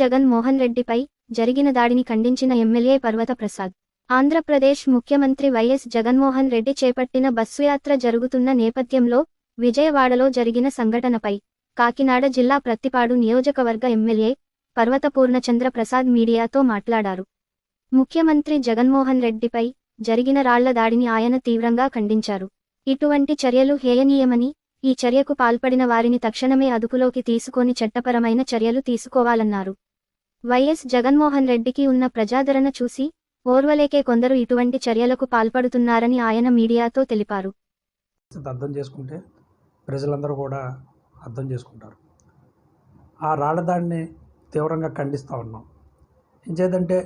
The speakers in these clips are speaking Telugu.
జగన్ మోహన్ రెడ్డిపై జరిగిన దాడిని ఖండించిన ఎమ్మెల్యే పర్వత ప్రసాద్ ఆంధ్రప్రదేశ్ ముఖ్యమంత్రి వైఎస్ జగన్మోహన్ రెడ్డి చేపట్టిన బస్సు యాత్ర జరుగుతున్న నేపథ్యంలో విజయవాడలో జరిగిన సంఘటనపై కాకినాడ జిల్లా ప్రత్తిపాడు నియోజకవర్గ ఎమ్మెల్యే పర్వత పూర్ణచంద్ర ప్రసాద్ మీడియాతో మాట్లాడారు. ముఖ్యమంత్రి జగన్మోహన్ రెడ్డిపై జరిగిన రాళ్ళ దాడిని ఆయన తీవ్రంగా ఖండించారు. ఇటువంటి చర్యలు హేయనీయమని ఈ చర్యకు పాల్పడిన వారిని తక్షణమే అదుపులోకి తీసుకొని చట్టపరమైన చర్యలు తీసుకోవాలన్నారు. వైఎస్ జగన్మోహన్ రెడ్డికి ఉన్న ప్రజాదరణ చూసి ఓర్వలేకే కొందరు ఇటువంటి చర్యలకు పాల్పడుతున్నారని ఆయన మీడియాతో తెలిపారు. అర్థం చేసుకుంటే ప్రజలందరూ కూడా అర్థం చేసుకుంటారు. ఆ రాళ్ళదాడిని తీవ్రంగా ఖండిస్తూ ఉన్నాం. ఇంచేదంటే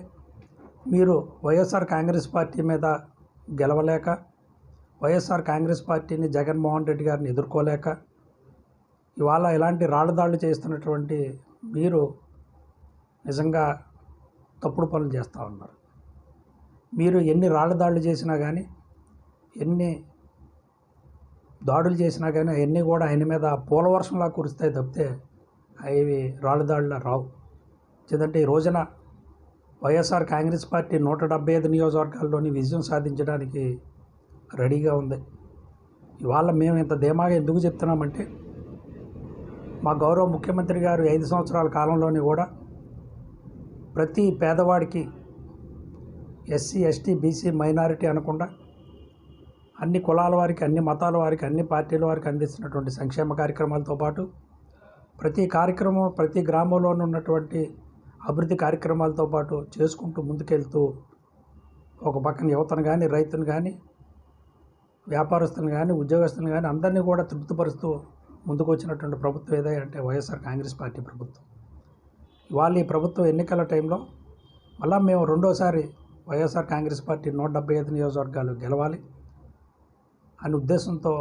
మీరు వైఎస్ఆర్ కాంగ్రెస్ పార్టీ మీద గెలవలేక వైఎస్ఆర్ కాంగ్రెస్ పార్టీని జగన్మోహన్ రెడ్డి గారిని ఎదుర్కోలేక ఇవాళ ఇలాంటి రాళ్ళదాళ్ళు చేస్తున్నటువంటి మీరు నిజంగా తప్పుడు పనులు చేస్తూ ఉన్నారు. మీరు ఎన్ని రాళ్ళదాళ్ళు చేసినా కానీ ఎన్ని దాడులు చేసినా కానీ అవన్నీ కూడా ఆయన మీద పూల వర్షంలా కురుస్తాయి తప్పితే అవి రాళ్ళదాళ్ళ దాడులా రావు. ఎందుకంటే ఈ రోజున వైఎస్ఆర్ కాంగ్రెస్ పార్టీ నూట డెబ్బై ఐదు నియోజకవర్గాల్లోని విజయం సాధించడానికి రెడీగా ఉంది. ఇవాళ మేము ఇంత ధీమాగా ఎందుకు చెప్తున్నామంటే మా గౌరవ ముఖ్యమంత్రి గారు ఐదు సంవత్సరాల కాలంలోని కూడా ప్రతి పేదవాడికి ఎస్సీ ఎస్టీ బీసీ మైనారిటీ అనకుండా అన్ని కులాల వారికి అన్ని మతాల వారికి అన్ని పార్టీల వారికి అందిస్తున్నటువంటి సంక్షేమ కార్యక్రమాలతో పాటు ప్రతి కార్యక్రమం ప్రతి గ్రామంలోనూ ఉన్నటువంటి అభివృద్ధి కార్యక్రమాలతో పాటు చేసుకుంటూ ముందుకెళ్తూ ఒక పక్కన యువతను కానీ రైతును కానీ వ్యాపారస్తులను కానీ ఉద్యోగస్తులను కానీ అందరినీ కూడా తృప్తిపరుస్తూ ముందుకు వచ్చినటువంటి ప్రభుత్వం ఏదే అంటే వైఎస్ఆర్ కాంగ్రెస్ పార్టీ ప్రభుత్వం. ఇవాళ ఈ ప్రభుత్వం ఎన్నికల టైంలో మళ్ళా మేము రెండోసారి వైఎస్ఆర్ కాంగ్రెస్ పార్టీ నూట డెబ్బై ఐదు నియోజకవర్గాలు గెలవాలి అనే ఉద్దేశంతో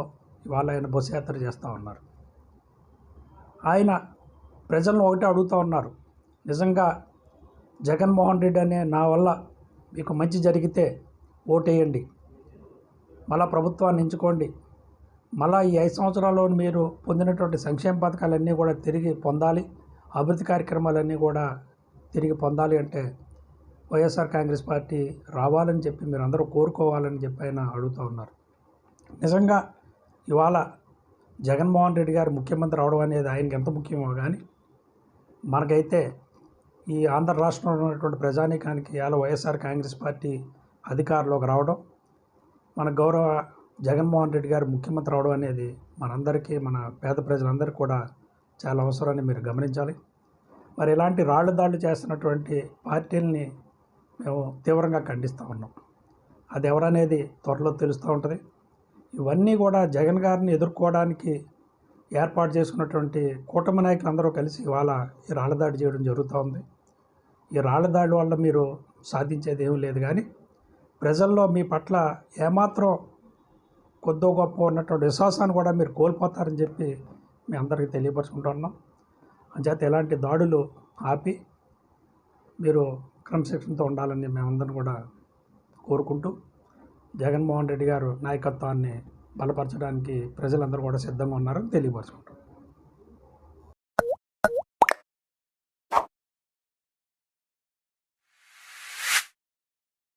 ఇవాళ ఆయన బస్సు యాత్ర చేస్తూ ఉన్నారు. ఆయన ప్రజలను ఒకటే అడుగుతూ ఉన్నారు. నిజంగా జగన్మోహన్ రెడ్డి అనే నా వల్ల మీకు మంచి జరిగితే ఓటేయండి. మళ్ళా ప్రభుత్వాన్ని ఎంచుకోండి. మళ్ళా ఈ ఐదు సంవత్సరాల్లో మీరు పొందినటువంటి సంక్షేమ పథకాలన్నీ కూడా తిరిగి పొందాలి. అభివృద్ధి కార్యక్రమాలన్నీ కూడా తిరిగి పొందాలి అంటే వైఎస్ఆర్ కాంగ్రెస్ పార్టీ రావాలని చెప్పి మీరు అందరూ కోరుకోవాలని చెప్పి ఆయన అడుగుతూ ఉన్నారు. నిజంగా ఇవాళ జగన్మోహన్ రెడ్డి గారు ముఖ్యమంత్రి అవడం అనేది ఆయనకి ఎంత ముఖ్యమో కానీ మనకైతే ఈ ఆంధ్ర రాష్ట్రంలో ఉన్నటువంటి ప్రజానీకానికి ఇవాళ వైఎస్ఆర్ కాంగ్రెస్ పార్టీ అధికారంలోకి రావడం మన గౌరవ జగన్మోహన్ రెడ్డి గారు ముఖ్యమంత్రి అవడం అనేది మనందరికీ మన పేద ప్రజలందరికీ కూడా చాలా అవసరాన్ని మీరు గమనించాలి. మరి ఇలాంటి రాళ్ళు దాళ్ళు చేస్తున్నటువంటి పార్టీలని మేము తీవ్రంగా ఖండిస్తూ ఉన్నాం. అది ఎవరనేది త్వరలో తెలుస్తూ ఉంటుంది. ఇవన్నీ కూడా జగన్ గారిని ఎదుర్కోవడానికి ఏర్పాటు చేసుకున్నటువంటి కూటమి నాయకులందరూ కలిసి ఇవాళ ఈ రాళ్ళదాడి చేయడం జరుగుతూ ఉంది. ఈ రాళ్ళదాడి వల్ల మీరు సాధించేది ఏమీ లేదు కానీ ప్రజల్లో మీ పట్ల ఏమాత్రం కొద్దో గొప్ప ఉన్నటువంటి విశ్వాసాన్ని కూడా మీరు కోల్పోతారని చెప్పి మీ అందరికీ తెలియపరుచుకుంటున్నాం. అంచేత ఎలాంటి దాడులు ఆపి మీరు క్రమశిక్షణతో ఉండాలని మేమందరం కూడా కోరుకుంటూ జగన్మోహన్ రెడ్డి గారు నాయకత్వాన్ని బలపరచడానికి ప్రజలందరూ కూడా సిద్ధంగా ఉన్నారని తెలియపరుచుకుంటాం